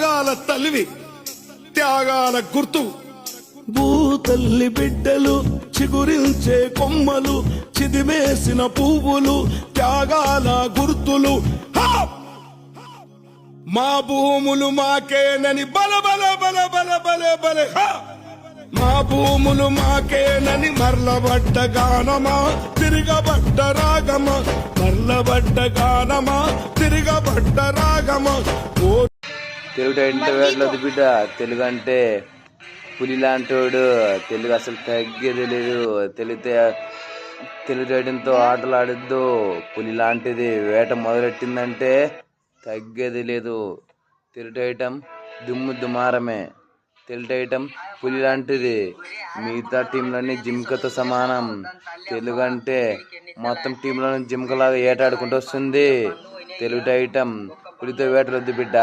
త్యాగాల తల్లివి త్యాగాల గుర్తు. భూతల్లి బిడ్డలు చిగురించే కొమ్మలు చిదిమేసిన పువ్వులు త్యాగాల గుర్తులు. మా భూములు మాకేనని బల బల బల బల బల బల మా భూములు మాకేనని మర్లబడ్డ గానమా తిరగబడ్డ రాగమా? మర్లబడ్డ గానమా? తిరగబడ్డ రాగమా? తెలుగు అంటే వేట్లేదు బిడ్డ. తెలుగు అంటే పులి లాంటోడు తెలుగు అసలు తగ్గేది లేదు. తెలితే తెలుగు టైటంతో ఆటలు ఆడద్దు పులి లాంటిది వేట మొదలెట్టిందంటే తగ్గేది లేదు. తెలుగు టైటం దుమ్ము దుమారమే. తెలుగు టైటం పులి లాంటిది. మిగతా టీంలన్నీ జింకతో సమానం. తెలుగు అంటే మొత్తం టీంలను జింకలాగా ఏటాడుకుంటూ వస్తుంది తెలుగు టైటం పులితో వేటలొద్దు బిడ్డ.